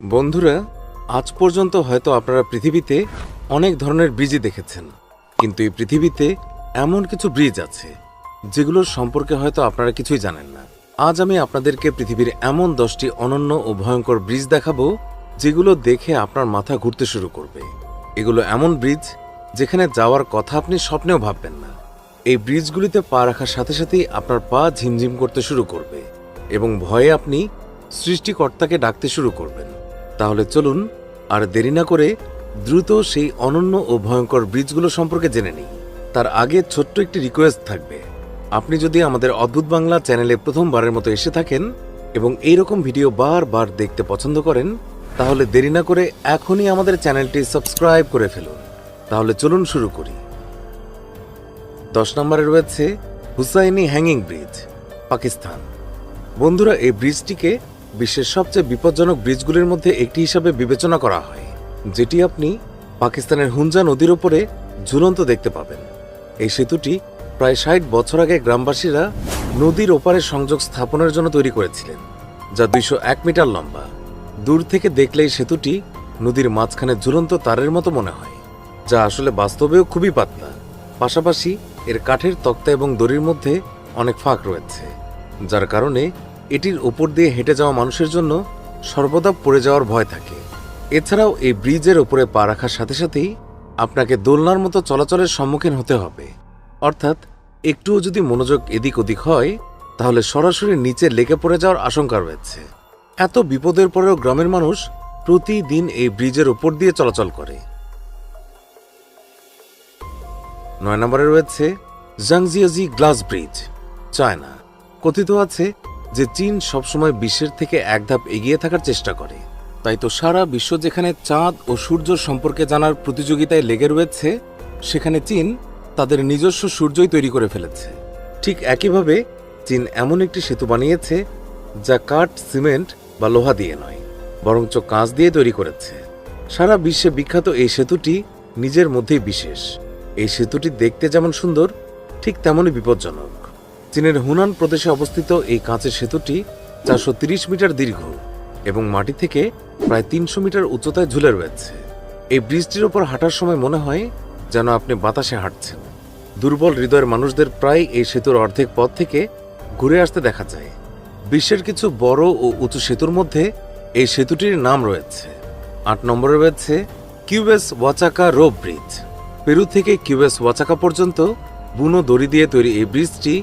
বন্ধুরা, আজ পর্যন্ত হয়তো আপনারা পৃথিবীতে অনেক ধরনের ব্রিজই দেখেছেন, কিন্তু এই পৃথিবীতে এমন কিছু ব্রিজ আছে, যেগুলোর সম্পর্কে হয়তো আপনারা কিছুই জানেন না। আজ আমি আপনাদেরকে পৃথিবীর এমন দশটি অনন্য ও ভয়ঙ্কর ব্রিজ দেখাবো, যেগুলো দেখে আপনার মাথা ঘুরতে শুরু করবে। এগুলো এমন ব্রিজ যেখানে যাওয়ার কথা আপনি স্বপ্নেও ভাববেন না। এই ব্রিজগুলিতে পা রাখার সাথে সাথেই আপনার পা ঝিমঝিম করতে শুরু করবে এবং ভয়ে আপনি সৃষ্টিকর্তাকে ডাকতে শুরু করবেন। তাহলে চলুন আর দেরি না করে দ্রুত সেই অনন্য ও ভয়ঙ্কর ব্রিজগুলো সম্পর্কে জেনে নিই। তার আগে ছোট্ট একটি রিকোয়েস্ট থাকবে। আপনি যদি আমাদের অদ্ভুত বাংলা চ্যানেলে প্রথমবারের মতো এসে থাকেন এবং এই রকম ভিডিও বারবার দেখতে পছন্দ করেন, তাহলে দেরি না করে এখনই আমাদের চ্যানেলটি সাবস্ক্রাইব করে ফেলুন। তাহলে চলুন শুরু করি। দশ নম্বরে রয়েছে হুসাইনি হ্যাঙ্গিং ব্রিজ, পাকিস্তান। বন্ধুরা, এই ব্রিজটিকে বিশ্বের সবচেয়ে বিপজ্জনক ব্রিজগুলির মধ্যে একটি হিসাবে বিবেচনা করা হয়, যেটি আপনি পাকিস্তানের হুঞ্জা নদীর ওপরে ঝুলন্ত দেখতে পাবেন। এই সেতুটি প্রায় ষাট বছর আগে গ্রামবাসীরা নদীর ওপারে সংযোগ স্থাপনের জন্য তৈরি করেছিলেন, যা দুইশো এক মিটার লম্বা। দূর থেকে দেখলে এই সেতুটি নদীর মাঝখানে ঝুলন্ত তারের মতো মনে হয়, যা আসলে বাস্তবেও খুবই পাতলা। পাশাপাশি এর কাঠের তক্তা এবং দড়ির মধ্যে অনেক ফাঁক রয়েছে, যার কারণে এটির ওপর দিয়ে হেঁটে যাওয়া মানুষের জন্য সর্বদা পড়ে যাওয়ার ভয় থাকে। এছাড়াও এই ব্রিজের ওপরে পা রাখার সাথে সাথেই আপনাকে দোলনার মতো চলাচলের সম্মুখীন হতে হবে। অর্থাৎ একটুও যদি মনোযোগ এদিক ওদিক হয়, তাহলে সরাসরি নিচে লেগে পড়ে যাওয়ার আশঙ্কা রয়েছে। এত বিপদের পরেও গ্রামের মানুষ প্রতিদিন এই ব্রিজের ওপর দিয়ে চলাচল করে। নয় নম্বরে রয়েছে জাংজিয়াজি গ্লাস ব্রিজ, চায়না। কথিত আছে যে চীন সবসময় বিশ্বের থেকে এক ধাপ এগিয়ে থাকার চেষ্টা করে। তাই তো সারা বিশ্ব যেখানে চাঁদ ও সূর্য সম্পর্কে জানার প্রতিযোগিতায় লেগে রয়েছে, সেখানে চীন তাদের নিজস্ব সূর্যই তৈরি করে ফেলেছে। ঠিক একইভাবে চীন এমন একটি সেতু বানিয়েছে, যা কাঠ, সিমেন্ট বা লোহা দিয়ে নয়, বরঞ্চ কাঁচ দিয়ে তৈরি করেছে। সারা বিশ্বে বিখ্যাত এই সেতুটি নিজের মধ্যেই বিশেষ। এই সেতুটি দেখতে যেমন সুন্দর, ঠিক তেমনই বিপজ্জনক। চীনের হুনান প্রদেশে অবস্থিত এই কাঁচের সেতুটি চারশো মিটার দীর্ঘ এবং মাটি থেকে প্রায় তিনশো মিটার উচ্চতায় ঝুলে রয়েছে। এই ব্রিজটির ওপর হাঁটার সময় মনে হয় যেন আপনি বাতাসে হাঁটছেন। দুর্বল হৃদয়ের মানুষদের প্রায় এই সেতুর অর্ধেক পথ থেকে ঘুরে আসতে দেখা যায়। বিশ্বের কিছু বড় ও উঁচু সেতুর মধ্যে এই সেতুটির নাম রয়েছে। আট নম্বরে রয়েছে Qeswachaka rope bridge. Peru থেকে কিউএস ওয়াচাকা পর্যন্ত বুনো দড়ি দিয়ে তৈরি এই ব্রিজটি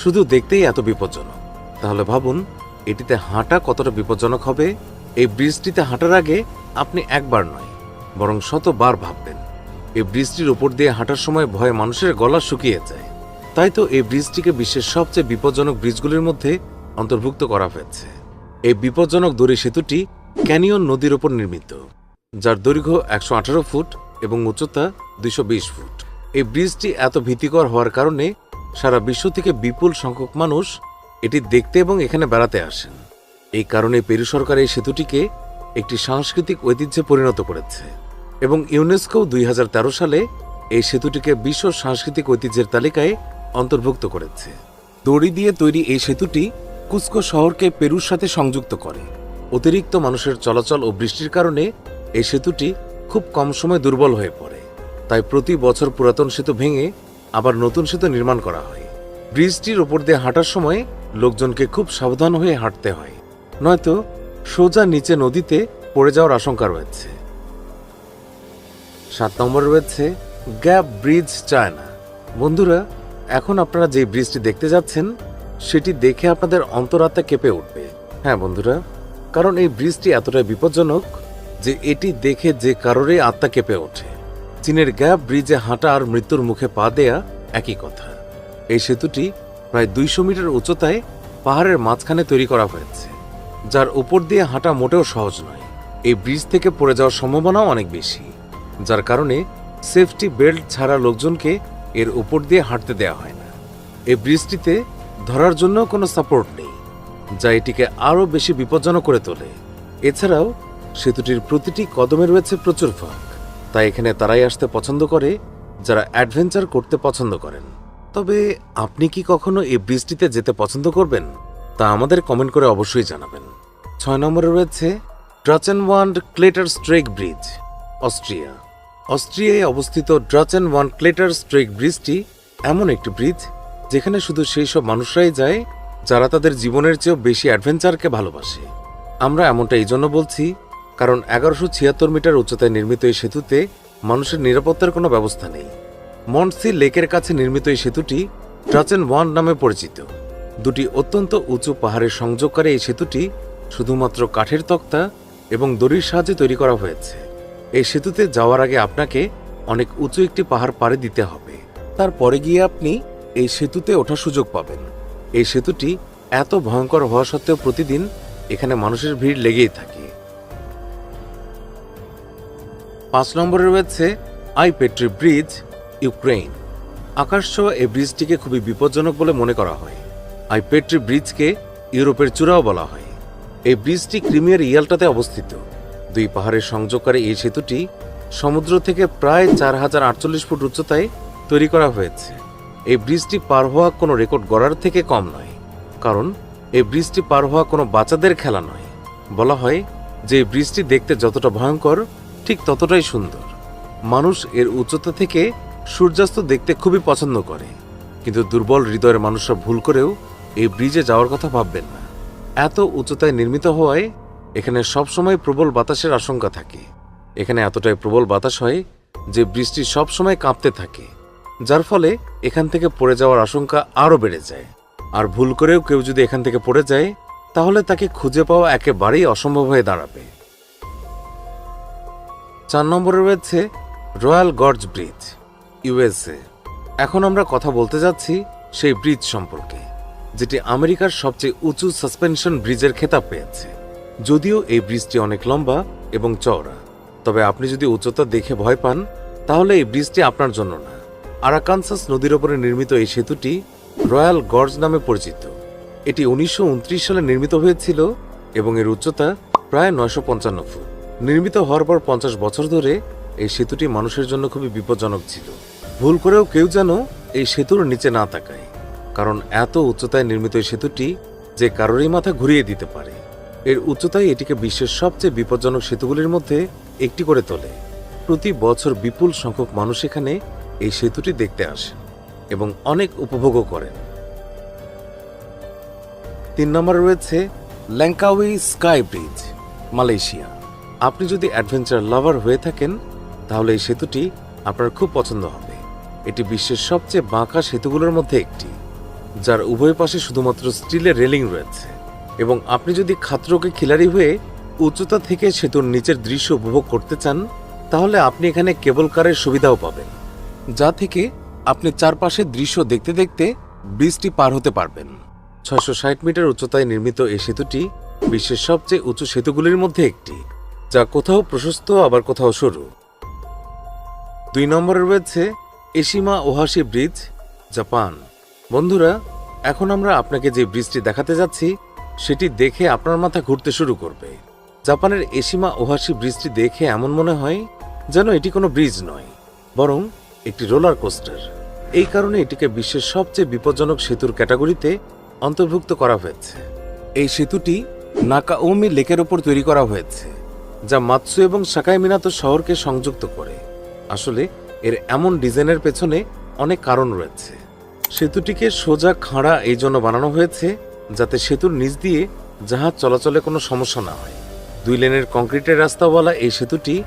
শুধু দেখতেই এত বিপজ্জনক। তাহলে ভাবুন, এটিতে হাঁটা কতটা বিপজ্জনক হবে? এই ব্রিজটিতে হাঁটার আগে আপনি একবার নয়, বরং শতবার ভাববেন। এই ব্রিজটির উপর দিয়ে হাঁটার সময় ভয়ে মানুষের গলা শুকিয়ে যায়। তাই তো এই ব্রিজটিকে বিশ্বের সবচেয়ে বিপজ্জনক ব্রিজগুলির মধ্যে অন্তর্ভুক্ত করা হয়েছে। এই বিপজ্জনক দড়ি সেতুটি ক্যানিয়ন নদীর ওপর নির্মিত, যার দৈর্ঘ্য একশো আঠারো ফুট এবং উচ্চতা দুইশো বিশ ফুট। এই ব্রিজটি এত ভীতিকর হওয়ার কারণে সারা বিশ্ব থেকে বিপুল সংখ্যক মানুষ এটি দেখতে এবং এখানে বেড়াতে আসেন। এই কারণে পেরু সরকার এই সেতুটিকে একটি সাংস্কৃতিক ঐতিহ্যে পরিণত করেছে এবং ইউনেস্কো দুই হাজার তেরো সালে এই সেতুটিকে বিশ্ব সাংস্কৃতিক ঐতিহ্যের তালিকায় অন্তর্ভুক্ত করেছে। দড়ি দিয়ে তৈরি এই সেতুটি কুস্কো শহরকে পেরুর সাথে সংযুক্ত করে। অতিরিক্ত মানুষের চলাচল ও বৃষ্টির কারণে এই সেতুটি খুব কম সময় দুর্বল হয়ে পড়ে। তাই প্রতি বছর পুরাতন সেতু ভেঙে আবার নতুন সেতু নির্মাণ করা হয়। ব্রিজটির ওপর দিয়ে হাঁটার সময় লোকজনকে খুব সাবধান হয়ে হাঁটতে হয়। নয়তো সোজা নিচে নদীতে পড়ে যাওয়ার আশঙ্কা রয়েছে। সাত নম্বর রয়েছে গ্যাপ ব্রিজ চায়না। বন্ধুরা, এখন আপনারা যে ব্রিজটি দেখতে যাচ্ছেন, সেটি দেখে আপনাদের অন্তরাত্মা কেঁপে উঠবে। হ্যাঁ বন্ধুরা, কারণ এই ব্রিজটি এতটাই বিপজ্জনক যে এটি দেখে যে কারোরই আত্মা কেঁপে ওঠে। চীনের গ্যাপ, ব্রিজে হাঁটা আর মৃত্যুর মুখে পা দেয়া একই কথা। এই সেতুটি প্রায় দুইশো মিটার উচ্চতায় পাহাড়ের মাঝখানে তৈরি করা হয়েছে, যার উপর দিয়ে হাঁটা মোটেও সহজ নয়। এই ব্রিজ থেকে পড়ে যাওয়ার সম্ভাবনাও অনেক বেশি, যার কারণে সেফটি বেল্ট ছাড়া লোকজনকে এর উপর দিয়ে হাঁটতে দেওয়া হয় না। এই ব্রিজটিতে ধরার জন্য কোনো সাপোর্ট নেই, যা এটিকে আরও বেশি বিপজ্জনক করে তোলে। এছাড়াও সেতুটির প্রতিটি কদমে রয়েছে প্রচুর ফাঁক। তাই এখানে তারাই আসতে পছন্দ করে, যারা অ্যাডভেঞ্চার করতে পছন্দ করেন। তবে আপনি কি কখনো এই ব্রিজটিতে যেতে পছন্দ করবেন? তা আমাদের কমেন্ট করে অবশ্যই জানাবেন। ছয় নম্বরে রয়েছে ড্রাচেনওয়ান্ড ক্লেটার স্ট্রেক ব্রিজ, অস্ট্রিয়া। অস্ট্রিয়ায় অবস্থিত ড্রাচেনওয়ান্ড ক্লেটার স্ট্রেক ব্রিজটি এমন একটি ব্রিজ, যেখানে শুধু সেই সব মানুষরাই যায়, যারা তাদের জীবনের চেয়েও বেশি অ্যাডভেঞ্চারকে ভালোবাসে। আমরা এমনটা এই জন্য বলছি কারণ এগারোশো ছিয়াত্তর মিটার উচ্চতায় নির্মিত এই সেতুতে মানুষের নিরাপত্তার কোনো ব্যবস্থা নেই। মন্টসি লেকের কাছে নির্মিত এই সেতুটি ট্রাচেন ওয়ান নামে পরিচিত। দুটি অত্যন্ত উঁচু পাহাড়ের সংযোগকারী এই সেতুটি শুধুমাত্র কাঠের তক্তা এবং দড়ির সাহায্যে তৈরি করা হয়েছে। এই সেতুতে যাওয়ার আগে আপনাকে অনেক উঁচু একটি পাহাড় পাড়ে দিতে হবে। তারপরে গিয়ে আপনি এই সেতুতে ওঠার সুযোগ পাবেন। এই সেতুটি এত ভয়ঙ্কর হওয়া সত্ত্বেও প্রতিদিন এখানে মানুষের ভিড় লেগেই থাকে। পাঁচ নম্বরে রয়েছে আই পেট্রি ব্রিজ ইউক্রেন আকাশছোঁয়া এই ব্রিজটিকে খুবই বিপজ্জনক বলে মনে করা হয়। আই পেট্রি ব্রিজকে ইউরোপের চূড়াও বলা হয়। এই ব্রিজটি ক্রিমিয়ার ইয়ালটাতে অবস্থিত। দুই পাহাড়ের সংযোগকারী এই সেতুটি সমুদ্র থেকে প্রায় চার হাজার আটচল্লিশ ফুট উচ্চতায় তৈরি করা হয়েছে। এই ব্রিজটি পার হওয়া কোনো রেকর্ড গড়ার থেকে কম নয়, কারণ এই ব্রিজটি পার হওয়া কোনো বাচ্চাদের খেলা নয়। বলা হয় যে এই ব্রিজটি দেখতে যতটা ভয়ঙ্কর ঠিক ততটাই সুন্দর। মানুষ এর উচ্চতা থেকে সূর্যাস্ত দেখতে খুবই পছন্দ করে। কিন্তু দুর্বল হৃদয়ের মানুষরা ভুল করেও এই ব্রিজে যাওয়ার কথা ভাববেন না। এত উচ্চতায় নির্মিত হওয়ায় এখানে সবসময় প্রবল বাতাসের আশঙ্কা থাকে। এখানে এতটাই প্রবল বাতাস হয় যে বৃষ্টি সবসময় কাঁপতে থাকে, যার ফলে এখান থেকে পড়ে যাওয়ার আশঙ্কা আরও বেড়ে যায়। আর ভুল করেও কেউ যদি এখান থেকে পড়ে যায়, তাহলে তাকে খুঁজে পাওয়া একেবারেই অসম্ভব হয়ে দাঁড়াবে। চার নম্বরে রয়েছে রয়্যাল গর্জ ব্রিজ ইউএসএ এখন আমরা কথা বলতে যাচ্ছি সেই ব্রিজ সম্পর্কে, যেটি আমেরিকার সবচেয়ে উঁচু সাসপেনশন ব্রিজের খেতাব পেয়েছে। যদিও এই ব্রিজটি অনেক লম্বা এবং চওড়া, তবে আপনি যদি উচ্চতা দেখে ভয় পান, তাহলে এই ব্রিজটি আপনার জন্য না। আরাকানসাস নদীর ওপরে নির্মিত এই সেতুটি রয়্যাল গর্জ নামে পরিচিত। এটি উনিশশো উনত্রিশ সালে নির্মিত হয়েছিল এবং এর উচ্চতা প্রায় নয়শো পঞ্চান্ন ফুট। নির্মিত হওয়ার পর পঞ্চাশ বছর ধরে এই সেতুটি মানুষের জন্য খুবই বিপজ্জনক ছিল। ভুল করেও কেউ যেন এই সেতুর নিচে না তাকায়, কারণ এত উচ্চতায় নির্মিত এই সেতুটি যে কারোরই মাথা ঘুরিয়ে দিতে পারে। এর উচ্চতায় এটিকে বিশ্বের সবচেয়ে বিপজ্জনক সেতুগুলির মধ্যে একটি করে তোলে। প্রতি বছর বিপুল সংখ্যক মানুষ এখানে এই সেতুটি দেখতে আসেন এবং অনেক উপভোগও করেন। তিন নম্বরে রয়েছে ল্যাঙ্কাউই স্কাই ব্রিজ, মালয়েশিয়া। আপনি যদি অ্যাডভেঞ্চার লাভার হয়ে থাকেন, তাহলে এই সেতুটি আপনার খুব পছন্দ হবে। এটি বিশ্বের সবচেয়ে বাঁকা সেতুগুলোর মধ্যে একটি, যার উভয় পাশে শুধুমাত্র স্টিলের রেলিং রয়েছে। এবং আপনি যদি খাতরোকে খিলাড়ি হয়ে উচ্চতা থেকে সেতুর নিচের দৃশ্য উপভোগ করতে চান, তাহলে আপনি এখানে কেবল কারের সুবিধাও পাবেন, যা থেকে আপনি চারপাশের দৃশ্য দেখতে দেখতে ব্রিজটি পার হতে পারবেন। ছয়শো ষাট মিটার উচ্চতায় নির্মিত এই সেতুটি বিশ্বের সবচেয়ে উঁচু সেতুগুলির মধ্যে একটি। যা কোথাও প্রশস্ত, আবার কোথাও সরু। দুই নম্বরে রয়েছে এশিমা ওহাশি ব্রিজ, জাপান। বন্ধুরা, এখন আমরা আপনাকে যে ব্রিজটি দেখাতে যাচ্ছি, সেটি দেখে আপনার মাথা ঘুরতে শুরু করবে। জাপানের এশিমা ওহাশি ব্রিজটি দেখে এমন মনে হয় যেন এটি কোনো ব্রিজ নয়, বরং একটি রোলার কোস্টার। এই কারণে এটিকে বিশ্বের সবচেয়ে বিপজ্জনক সেতুর ক্যাটাগরিতে অন্তর্ভুক্ত করা হয়েছে। এই সেতুটি নাকাওমি লেকের ওপর তৈরি করা হয়েছে। যা মাতসু এবং সাকাই মিনাতো শহরকে সংযুক্ত করে। আসলে, এর এমন ডিজাইনের পেছনে অনেক কারণ রয়েছে। সেতুটিকে সোজা খাঁড়া এই জন্য বানানো হয়েছে যাতে সেতুর নিচ দিয়ে জাহাজ চলাচলে কোনো সমস্যা না হয়। দুই লেনের কংক্রিটের রাস্তাওয়ালা এই সেতুটি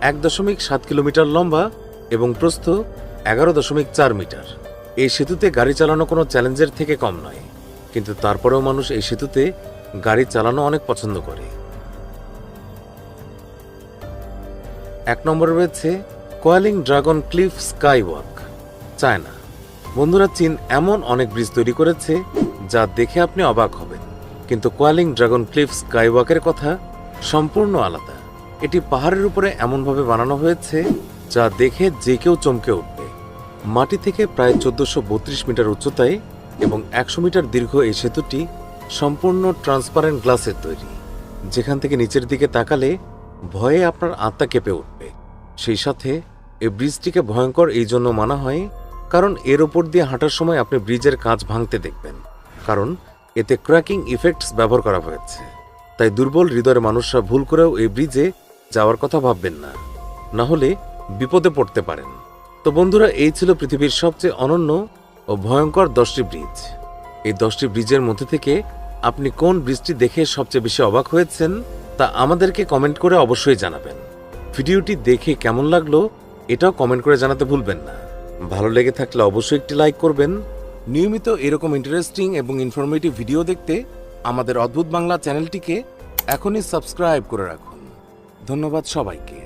এক দশমিক সাত কিলোমিটার লম্বা এবং প্রস্থ এগারো দশমিক চার মিটার। এই সেতুতে গাড়ি চালানো কোনো চ্যালেঞ্জের থেকে কম নয়। কিন্তু তারপরেও মানুষ এই সেতুতে গাড়ি চালানো অনেক পছন্দ করে। এক নম্বরে রয়েছে coiling dragon cliff skywalk China. বন্ধুরা, চীন এমন অনেক ব্রিজ তৈরি করেছে যা দেখে আপনি অবাক হবেন। কিন্তু কোয়ালিং ড্রাগন ক্লিফ স্কাই ওয়াকের কথা সম্পূর্ণ আলাদা। এটি পাহাড়ের উপরে এমনভাবে বানানো হয়েছে যা দেখে যে কেউ চমকে উঠবে। মাটি থেকে প্রায় চোদ্দশো বত্রিশ মিটার উচ্চতায় এবং একশো মিটার দীর্ঘ এই সেতুটি সম্পূর্ণ ট্রান্সপারেন্ট গ্লাসের তৈরি। যেখান থেকে নিচের দিকে তাকালে ভয়ে আপনার আত্মা কেঁপে উঠবে। সেই সাথে এই ব্রিজটিকে ভয়ঙ্কর এই জন্য মানা হয় কারণ এর ওপর দিয়ে হাঁটার সময় আপনি ব্রিজের কাঁচ ভাঙতে দেখবেন। কারণ এতে ক্র্যাকিং ইফেক্টস ব্যবহার করা হয়েছে। তাই দুর্বল হৃদয়ের মানুষরা ভুল করেও এই ব্রিজে যাওয়ার কথা ভাববেন না। না হলে বিপদে পড়তে পারেন। তো বন্ধুরা, এই ছিল পৃথিবীর সবচেয়ে অনন্য ও ভয়ঙ্কর দশটি ব্রিজ। এই দশটি ব্রিজের মধ্যে থেকে আপনি কোন ব্রিজটি দেখে সবচেয়ে বেশি অবাক হয়েছেন তা আমাদেরকে কমেন্ট করে অবশ্যই জানাবেন। ভিডিওটি দেখে কেমন লাগল, এটাও কমেন্ট করে জানাতে ভুলবেন না। ভালো লেগে থাকলে অবশ্যই একটি লাইক করবেন। নিয়মিত এরকম ইন্টারেস্টিং এবং ইনফরমেটিভ ভিডিও দেখতে আমাদের অদ্ভুত বাংলা চ্যানেলটিকে এখনই সাবস্ক্রাইব করে রাখুন। ধন্যবাদ সবাইকে।